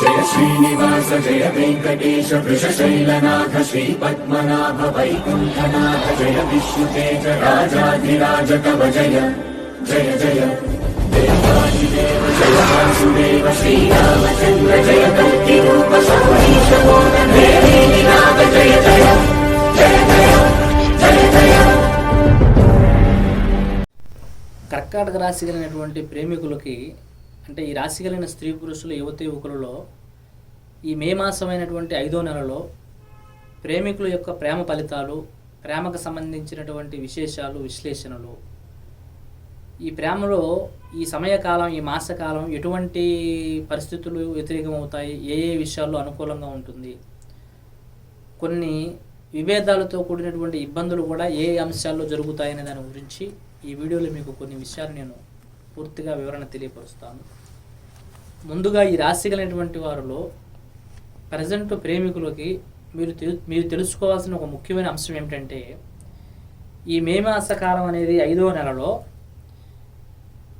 జయ శ్రీనివాస జయ వెంకటేశ వృషశైలనాథ శ్రీ పద్మనాభ వైకుంఠనాథ జయ విష్ణుతేజ రాజాధిరాజ కవ జయ జయ జయ. దేవాదిదేవ జయ వాసుదేవ శ్రీరామచంద్ర జయ కల్కి రూప సౌరీశ నాథ జయ జయ జయ జయ జయ జయ. కర్కాటక రాశి కలిగినటువంటి ప్రేమికులకి అంటే ఈ రాశి కలిగిన స్త్రీ పురుషులు యువత యువకులలో ఈ మే మాసమైనటువంటి ఐదో నెలలో ప్రేమికుల యొక్క ప్రేమ ఫలితాలు ప్రేమకు సంబంధించినటువంటి విశేషాలు విశ్లేషణలు. ఈ ప్రేమలో ఈ సమయకాలం ఈ మాసకాలం ఎటువంటి పరిస్థితులు వ్యతిరేకమవుతాయి ఏ ఏ విషయాల్లో అనుకూలంగా ఉంటుంది? కొన్ని విభేదాలతో కూడినటువంటి ఇబ్బందులు కూడా ఏ అంశాల్లో జరుగుతాయనే దాని గురించి ఈ వీడియోలో మీకు కొన్ని విషయాలు నేను పూర్తిగా వివరణ తెలియపరుస్తాను. ముందుగా ఈ రాశి కలిగినటువంటి వారిలో ప్రజెంట్ ప్రేమికులకి మీరు తెలు మీరు తెలుసుకోవాల్సిన ఒక ముఖ్యమైన అంశం ఏమిటంటే ఈ మే మాస కాలం అనేది ఐదవ నెలలో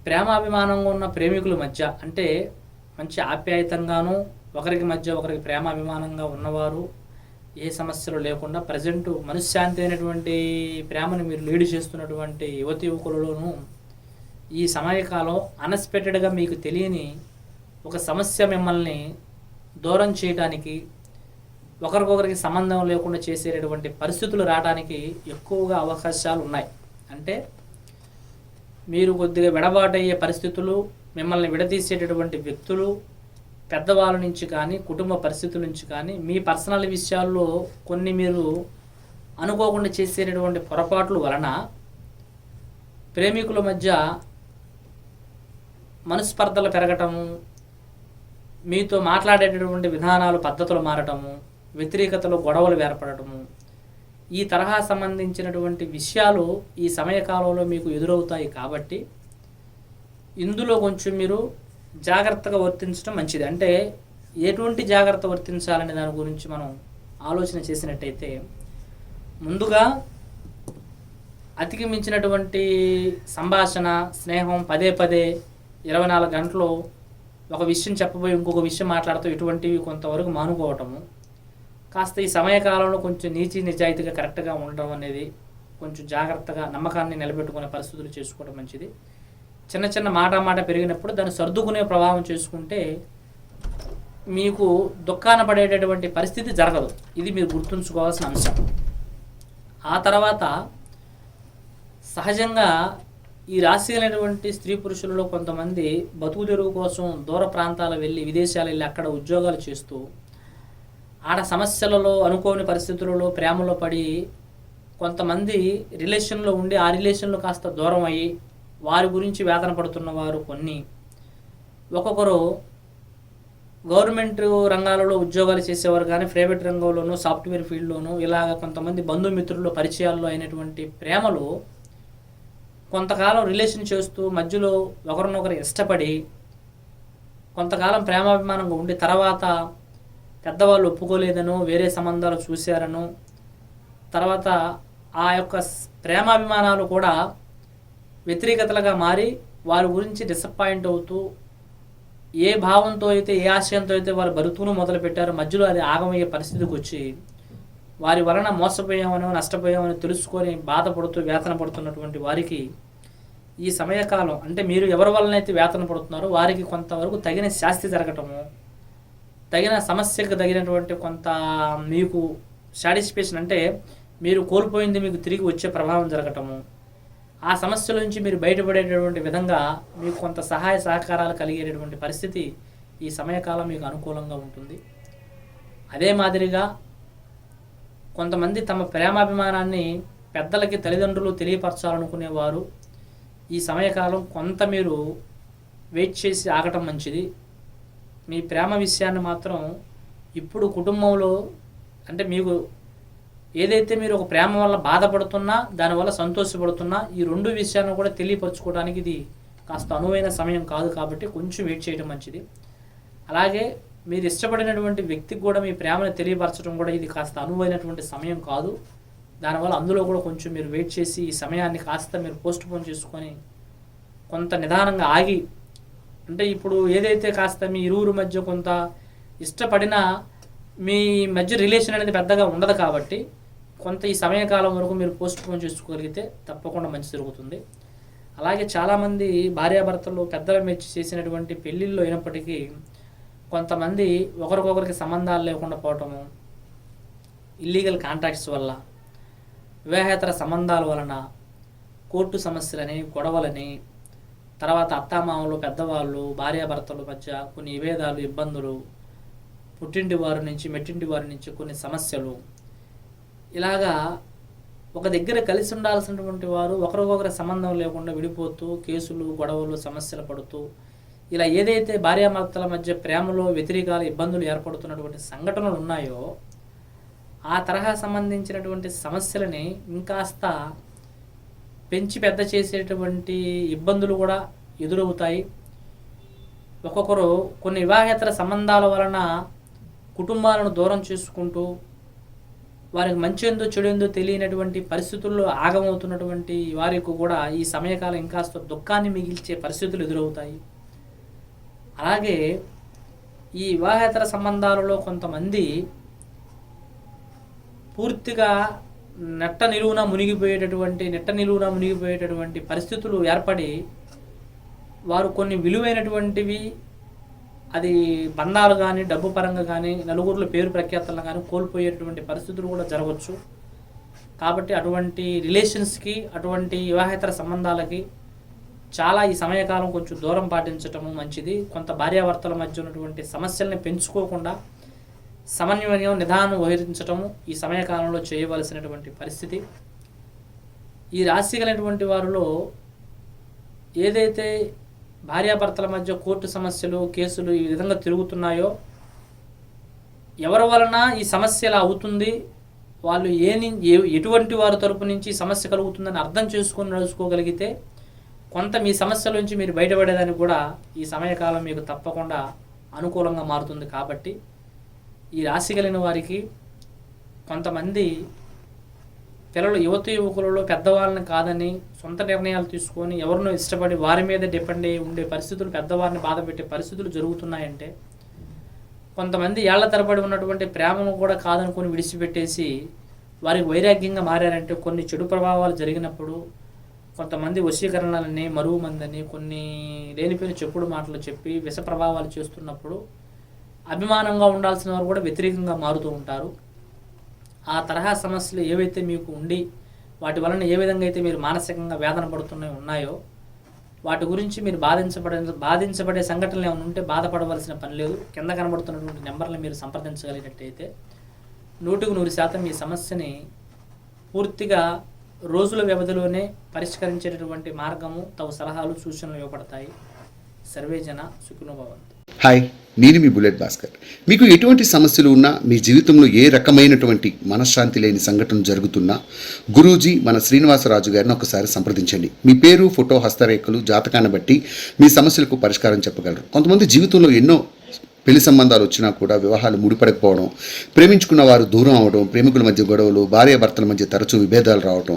ప్రేమాభిమానంగా ఉన్న ప్రేమికుల మధ్య అంటే మంచి ఆప్యాయతంగాను ఒకరికి మధ్య ఒకరికి ప్రేమాభిమానంగా ఉన్నవారు ఏ సమస్యలు లేకుండా ప్రజెంట్ మనశ్శాంతి అయినటువంటి ప్రేమను మీరు లీడ్ చేస్తున్నటువంటి యువతి యువకులలోనూ ఈ సమయకాలం అన్ఎక్స్పెక్టెడ్గా మీకు తెలియని ఒక సమస్య మిమ్మల్ని దూరం చేయడానికి ఒకరికొకరికి సంబంధం లేకుండా చేసేటటువంటి పరిస్థితులు రావడానికి ఎక్కువగా అవకాశాలు ఉన్నాయి. అంటే మీరు కొద్దిగా విడబాటయ్యే పరిస్థితులు మిమ్మల్ని విడదీసేటటువంటి వ్యక్తులు పెద్దవాళ్ళ నుంచి కానీ కుటుంబ పరిస్థితుల నుంచి కానీ మీ పర్సనల్ విషయాల్లో కొన్ని మీరు అనుకోకుండా చేసేటటువంటి పొరపాట్లు వలన ప్రేమికుల మధ్య మనస్పర్ధలు పెరగటము మీతో మాట్లాడేటటువంటి విధానాలు పద్ధతులు మారటము వ్యతిరేకతలు గొడవలు ఏర్పడటము ఈ తరహా సంబంధించినటువంటి విషయాలు ఈ సమయకాలంలో మీకు ఎదురవుతాయి కాబట్టి ఇందులో కొంచెం మీరు జాగ్రత్తగా వర్తించడం మంచిది. అంటే ఎటువంటి జాగ్రత్త వర్తించాలనే దాని గురించి మనం ఆలోచన చేసినట్టయితే ముందుగా అతికి మించినటువంటి సంభాషణ స్నేహం పదే పదే ఇరవై నాలుగు గంటలు ఒక విషయం చెప్పబోయి ఇంకొక విషయం మాట్లాడుతూ ఇటువంటివి కొంతవరకు మానుకోవటము. కాస్త ఈ సమయకాలంలో కొంచెం నీచి నిజాయితీగా కరెక్ట్గా ఉండడం అనేది కొంచెం జాగ్రత్తగా నమ్మకాన్ని నిలబెట్టుకునే పరిస్థితులు చేసుకోవడం మంచిది. చిన్న చిన్న మాట మాట పెరిగినప్పుడు దాన్ని సర్దుకునే ప్రభావం చేసుకుంటే మీకు దుఃఖాన పడేటటువంటి పరిస్థితి జరగదు. ఇది మీరు గుర్తుంచుకోవాల్సిన అంశం. ఆ తర్వాత సహజంగా ఈ రాశి స్త్రీ పురుషులలో కొంతమంది బతుకు తెరువు కోసం దూర ప్రాంతాలు వెళ్ళి విదేశాలు వెళ్ళి అక్కడ ఉద్యోగాలు చేస్తూ ఆడ సమస్యలలో అనుకోని పరిస్థితులలో ప్రేమలో పడి కొంతమంది రిలేషన్లో ఉండి ఆ రిలేషన్లో కాస్త దూరం అయ్యి వారి గురించి వేదన పడుతున్న వారు కొన్ని. ఒక్కొక్కరు గవర్నమెంట్ రంగాలలో ఉద్యోగాలు చేసేవారు కానీ ప్రైవేట్ రంగంలోనూ సాఫ్ట్వేర్ ఫీల్డ్లోనూ ఇలాగ కొంతమంది బంధుమిత్రులు పరిచయాల్లో అయినటువంటి ప్రేమలు కొంతకాలం రిలేషన్ చేస్తూ మధ్యలో ఒకరినొకరు ఇష్టపడి కొంతకాలం ప్రేమాభిమానంగా ఉండి తర్వాత పెద్దవాళ్ళు ఒప్పుకోలేదనో వేరే సంబంధాలు చూశారనో తర్వాత ఆ యొక్క ప్రేమాభిమానాలు కూడా వ్యతిరేకతలుగా మారి వారి గురించి డిసప్పాయింట్ అవుతూ ఏ భావంతో అయితే ఏ ఆశయంతో అయితే వారు బతుకును మొదలుపెట్టారో మధ్యలో అది ఆగమయ్యే పరిస్థితికి వచ్చి వారి వలన మోసపోయామనో నష్టపోయామని తెలుసుకొని బాధపడుతూ వేతన పడుతున్నటువంటి వారికి ఈ సమయకాలం అంటే మీరు ఎవరి వలన అయితే వేతన పడుతున్నారో వారికి కొంతవరకు తగిన శాస్తి జరగటము తగిన సమస్యకు తగినటువంటి కొంత మీకు సాటిస్ఫాక్షన్ అంటే మీరు కోల్పోయింది మీకు తిరిగి వచ్చే ప్రభావం జరగటము. ఆ సమస్యల నుంచి మీరు బయటపడేటటువంటి విధంగా మీకు కొంత సహాయ సహకారాలు కలిగేటటువంటి పరిస్థితి ఈ సమయకాలం మీకు అనుకూలంగా ఉంటుంది. అదే మాదిరిగా కొంతమంది తమ ప్రేమాభిమానాన్ని పెద్దలకి తల్లిదండ్రులు తెలియపరచాలనుకునేవారు. ఈ సమయకాలం కొంత మీరు వెయిట్ చేసి ఆగటం మంచిది. మీ ప్రేమ విషయాన్ని మాత్రం ఇప్పుడు కుటుంబంలో అంటే మీకు ఏదైతే మీరు ఒక ప్రేమ వల్ల బాధపడుతున్నా దానివల్ల సంతోషపడుతున్నా ఈ రెండు విషయాలను కూడా తెలియపరచుకోవడానికి ఇది కాస్త అనువైన సమయం కాదు కాబట్టి కొంచెం వెయిట్ చేయడం మంచిది. అలాగే మీరు ఇష్టపడినటువంటి వ్యక్తికి కూడా మీ ప్రేమను తెలియపరచడం కూడా ఇది కాస్త అనువైనటువంటి సమయం కాదు. దానివల్ల అందులో కూడా కొంచెం మీరు వెయిట్ చేసి ఈ సమయాన్ని కాస్త మీరు పోస్ట్ పోన్ చేసుకొని కొంత నిదానంగా ఆగి అంటే ఇప్పుడు ఏదైతే కాస్త మీ ఇరువురు మధ్య కొంత ఇష్టపడినా మీ మధ్య రిలేషన్ అనేది పెద్దగా ఉండదు కాబట్టి కొంత ఈ సమయకాలం వరకు మీరు పోస్ట్ పోన్ చేసుకోగలిగితే తప్పకుండా మంచి జరుగుతుంది. అలాగే చాలామంది భార్యాభర్తలు పెద్దల మెచ్చి చేసినటువంటి పెళ్ళిళ్ళు అయినప్పటికీ కొంతమంది ఒకరికొకరికి సంబంధాలు లేకుండా పోవటము ఇల్లీగల్ కాంట్రాక్ట్స్ వల్ల వివాహేతర సంబంధాల వలన కోర్టు సమస్యలని గొడవలని తర్వాత అత్తామామలు పెద్దవాళ్ళు భార్యాభర్తల మధ్య కొన్ని విభేదాలు ఇబ్బందులు పుట్టింటి వారి నుంచి మెట్టింటి వారి నుంచి కొన్ని సమస్యలు. ఇలాగా ఒక దగ్గర కలిసి ఉండాల్సినటువంటి వారు ఒకరికొకరి సంబంధం లేకుండా విడిపోతూ కేసులు గొడవలు సమస్యలు పడుతూ ఇలా ఏదైతే భార్యాభర్తల మధ్య ప్రేమలో వ్యతిరేకాలు ఇబ్బందులు ఏర్పడుతున్నటువంటి సంఘటనలు ఉన్నాయో ఆ తరహా సంబంధించినటువంటి సమస్యలని ఇంకాస్త పెంచి పెద్ద చేసేటువంటి ఇబ్బందులు కూడా ఎదురవుతాయి. ఒక్కొక్కరు కొన్ని వివాహేతర సంబంధాల వలన కుటుంబాలను దూరం చేసుకుంటూ వారికి మంచి ఏందో చెడు ఏందో తెలియనటువంటి పరిస్థితుల్లో ఆగమవుతున్నటువంటి వారికి కూడా ఈ సమయకాలం ఇంకాస్త దుఃఖాన్ని మిగిల్చే పరిస్థితులు ఎదురవుతాయి. అలాగే ఈ వివాహేతర సంబంధాలలో కొంతమంది పూర్తిగా నెట్ట నిలువున మునిగిపోయేటటువంటి నెట్ట నిలువున మునిగిపోయేటటువంటి పరిస్థితులు ఏర్పడి వారు కొన్ని విలువైనటువంటివి అది బంధాలు కానీ డబ్బు పరంగా కానీ నలుగురిలో పేరు ప్రఖ్యాతలను కానీ కోల్పోయేటటువంటి పరిస్థితులు కూడా జరగవచ్చు కాబట్టి అటువంటి రిలేషన్స్కి అటువంటి వివాహేతర సంబంధాలకి చాలా ఈ సమయకాలం కొంచెం దూరం పాటించటము మంచిది. కొంత భార్యాభర్తల మధ్య ఉన్నటువంటి సమస్యల్ని పెంచుకోకుండా సమన్వయం నిదానం వహించటము ఈ సమయకాలంలో చేయవలసినటువంటి పరిస్థితి. ఈ రాశి కలిగినటువంటి వారిలో ఏదైతే భార్యాభర్తల మధ్య కోర్టు సమస్యలు కేసులు ఈ విధంగా తిరుగుతున్నాయో ఎవరి వలన ఈ సమస్య ఇలా అవుతుంది వాళ్ళు ఏ ఏ- ఎటువంటి వారి తరపు నుంచి సమస్య కలుగుతుందని అర్థం చేసుకొని నడుచుకోగలిగితే కొంత మీ సమస్యల నుంచి మీరు బయటపడేదానికి కూడా ఈ సమయకాలం మీకు తప్పకుండా అనుకూలంగా మారుతుంది కాబట్టి ఈ రాశి కలిగిన వారికి కొంతమంది పిల్లలు యువత యువకులలో పెద్దవాళ్ళని కాదని సొంత నిర్ణయాలు తీసుకొని ఎవరినో ఇష్టపడి వారి మీద డిపెండ్ అయ్యి ఉండే పరిస్థితులు పెద్దవారిని బాధ పెట్టే పరిస్థితులు జరుగుతున్నాయంటే కొంతమంది ఏళ్ళ తరబడి ఉన్నటువంటి ప్రేమను కూడా కాదనుకొని విడిచిపెట్టేసి వారికి వైరాగ్యంగా మారారంటే కొన్ని చెడు ప్రభావాలు జరిగినప్పుడు కొంతమంది వశీకరణలని మరువు మందని కొన్ని లేనిపోయిన చెప్పుడు మాటలు చెప్పి విష ప్రభావాలు చేస్తున్నప్పుడు అభిమానంగా ఉండాల్సిన వారు కూడా వ్యతిరేకంగా మారుతూ ఉంటారు. ఆ తరహా సమస్యలు ఏవైతే మీకు ఉండి వాటి వలన ఏ విధంగా అయితే మీరు మానసికంగా వేదన పడుతున్నాయి ఉన్నాయో వాటి గురించి మీరు బాధించబడే బాధించబడే సంఘటనలు ఏమైనా ఉంటే బాధపడవలసిన పని లేదు. కింద కనబడుతున్నటువంటి నెంబర్ని మీరు సంప్రదించగలిగినట్టయితే నూటికి నూరు శాతం ఈ సమస్యని పూర్తిగా రోజుల వ్యవధిలోనే పరిష్కరించేటటువంటి మార్గము తగు సలహాలు సూచనలు ఇవ్వబడతాయి. సర్వేజన సుఖనుభవంతు హాయ్ నేను మీ బుల్లెట్ భాస్కర్. మీకు ఎటువంటి సమస్యలు ఉన్నా మీ జీవితంలో ఏ రకమైనటువంటి మనశ్శాంతి లేని సంఘటన జరుగుతున్నా గురూజీ మన శ్రీనివాసరాజు గారిని ఒకసారి సంప్రదించండి. మీ పేరు ఫోటో హస్తరేఖలు జాతకాన్ని బట్టి మీ సమస్యలకు పరిష్కారం చెప్పగలరు. కొంతమంది జీవితంలో ఎన్నో పెళ్ళి సంబంధాలు వచ్చినా కూడా వివాహాలు ముడిపడకపోవడం ప్రేమించుకున్న వారు దూరం అవడం ప్రేమికుల మధ్య గొడవలు భార్యాభర్తల మధ్య తరచూ విభేదాలు రావడం